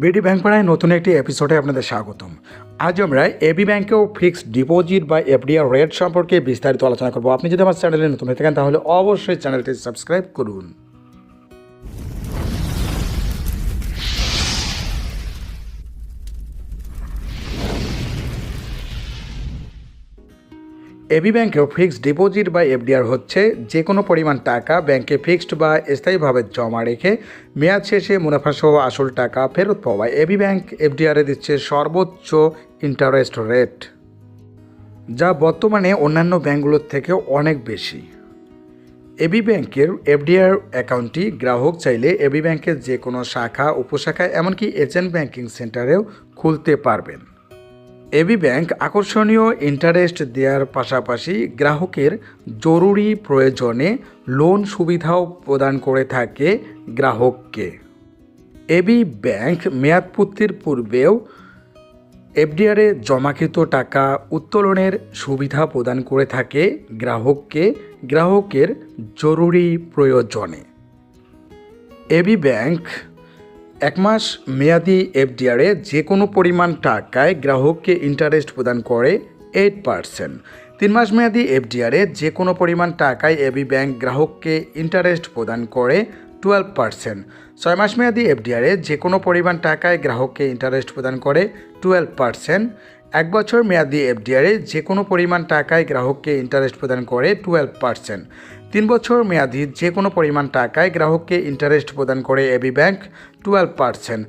BD bank পাড়ায় নতুন একটি এপিসোডে আপনাদের স্বাগতম। আজ আমরা এবি ব্যাংকেও ফিক্সড ডিপোজিট বা এফডিআর রেট সম্পর্কে বিস্তারিত আলোচনা করব। আপনি যদি আমার চ্যানেলে নতুন হয়ে থাকেন, তাহলে অবশ্যই চ্যানেলটি সাবস্ক্রাইব করুন। এবি ব্যাংকেও ফিক্সড ডিপোজিট বা এফডিআর হচ্ছে যে কোনো পরিমাণ টাকা ব্যাংকে ফিক্সড বা স্থায়ীভাবে জমা রেখে মেয়াদ শেষে মুনাফাসহ আসল টাকা ফেরত পাওয়া এবি ব্যাংক এফডিআরে দিচ্ছে সর্বোচ্চ ইন্টারেস্ট রেট যা বর্তমানে অন্যান্য ব্যাংকগুলোর থেকে অনেক বেশি। এবি ব্যাংকের এফডিআর অ্যাকাউন্টটি গ্রাহক চাইলে এবি ব্যাংকের যে কোনো শাখা, উপশাখা, এমনকি এজেন্ট ব্যাংকিং সেন্টারেও খুলতে পারবেন। এবি ব্যাংক আকর্ষণীয় ইন্টারেস্ট দেওয়ার পাশাপাশি গ্রাহকের জরুরি প্রয়োজনে লোন সুবিধাও প্রদান করে থাকে গ্রাহককে। এবি ব্যাংক মেয়াদপূর্তির পূর্বেও এফডিআরে জমাকৃত টাকা উত্তোলনের সুবিধা প্রদান করে থাকে গ্রাহককে গ্রাহকের জরুরি প্রয়োজনে। এবি ব্যাংক এক মাস মেয়াদি এফডিআরে যে কোনো পরিমাণ টাকায় গ্রাহককে ইন্টারেস্ট প্রদান করে এইট পার্সেন্ট তিন মাস মেয়াদি এফডিআরে যে কোনো পরিমাণ টাকায় এবি ব্যাংক গ্রাহককে ইন্টারেস্ট প্রদান করে টুয়েলভ পার্সেন্ট ছয় মাস মেয়াদি এফডিআরে যে কোনো পরিমাণ টাকায় গ্রাহককে ইন্টারেস্ট প্রদান করে টুয়েলভ পার্সেন্ট এক বছর মেয়াদি এফডিআরে যে কোনো পরিমাণ টাকায় গ্রাহককে ইন্টারেস্ট প্রদান করে টুয়েলভ পার্সেন্ট তিন বছর মেয়াদি যে কোনো পরিমাণ টাকায় গ্রাহককে ইন্টারেস্ট প্রদান করে এবি ব্যাংক টুয়েলভ পার্সেন্ট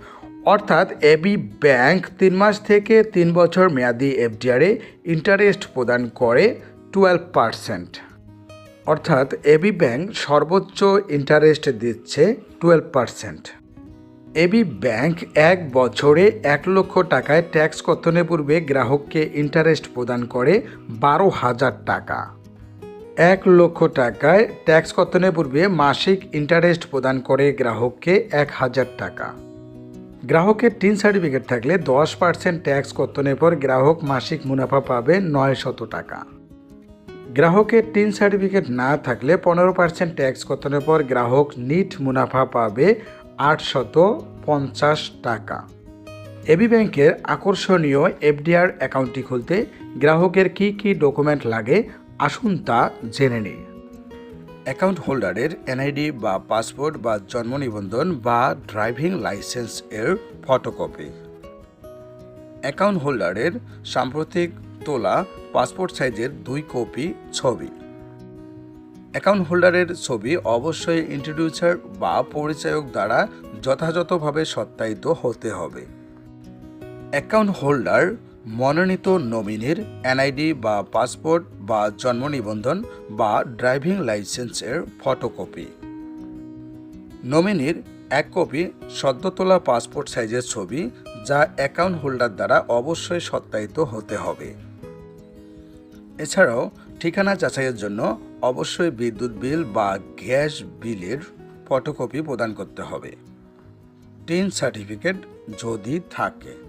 অর্থাৎ এবি ব্যাংক তিন মাস থেকে তিন বছর মেয়াদি এফডিআরে ইন্টারেস্ট প্রদান করে টুয়েলভ পার্সেন্ট অর্থাৎ এবি ব্যাংক সর্বোচ্চ ইন্টারেস্ট দিচ্ছে টুয়েলভ পার্সেন্ট এবি ব্যাংক এক বছরে এক লক্ষ টাকায় ট্যাক্স কর্তনের পূর্বে গ্রাহককে ইন্টারেস্ট প্রদান করে বারো হাজার টাকা। এক লক্ষ টাকায় ট্যাক্স কর্তনের পূর্বে মাসিক ইন্টারেস্ট প্রদান করে গ্রাহককে এক হাজার টাকা। গ্রাহকের টিন সার্টিফিকেট থাকলে দশ পার্সেন্ট ট্যাক্স কর্তনের পর গ্রাহক মাসিক মুনাফা পাবে নয় শত টাকা। গ্রাহকের টিন সার্টিফিকেট না থাকলে পনেরো পার্সেন্ট ট্যাক্স কর্তনের পর গ্রাহক নিট মুনাফা পাবে আটশত পঞ্চাশ টাকা। এবি ব্যাংকের আকর্ষণীয় এফডিআর অ্যাকাউন্টটি খুলতে গ্রাহকের কি কি ডকুমেন্ট লাগে আসুন তা জেনে নিই। অ্যাকাউন্ট হোল্ডারের এনআইডি বা পাসপোর্ট বা জন্ম নিবন্ধন বা ড্রাইভিং লাইসেন্স এর ফটোকপি। অ্যাকাউন্ট হোল্ডারের সাম্প্রতিক তোলা পাসপোর্ট সাইজের দুই কপি ছবি। অ্যাকাউন্ট হোল্ডারের ছবি অবশ্যই ইন্ট্রোডিউসার বা পরিচায়ক দ্বারা যথাযথভাবে সত্যায়িত হতে হবে। অ্যাকাউন্ট হোল্ডার, মনোনীত নমিনির এনআইডি বা পাসপোর্ট বা জন্ম নিবন্ধন বা ড্রাইভিং লাইসেন্সের ফটোকপি। নমিনির এক কপি সদ্য তোলা পাসপোর্ট সাইজের ছবি যা অ্যাকাউন্ট হোল্ডার দ্বারা অবশ্যই সত্যায়িত হতে হবে। এছাড়াও ঠিকানা যাচাইয়ের জন্য অবশ্যই বিদ্যুৎ বিল বা গ্যাস বিলের ফটোকপি প্রদান করতে হবে। টিন সার্টিফিকেট যদি থাকে।